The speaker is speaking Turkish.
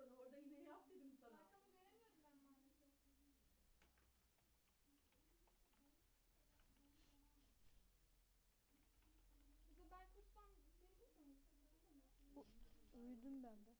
sana. Orada yine yap dedim sana. Arkamı göremiyorum ben maalesef. Kızım ben kursam? Şey Uyudum ben de.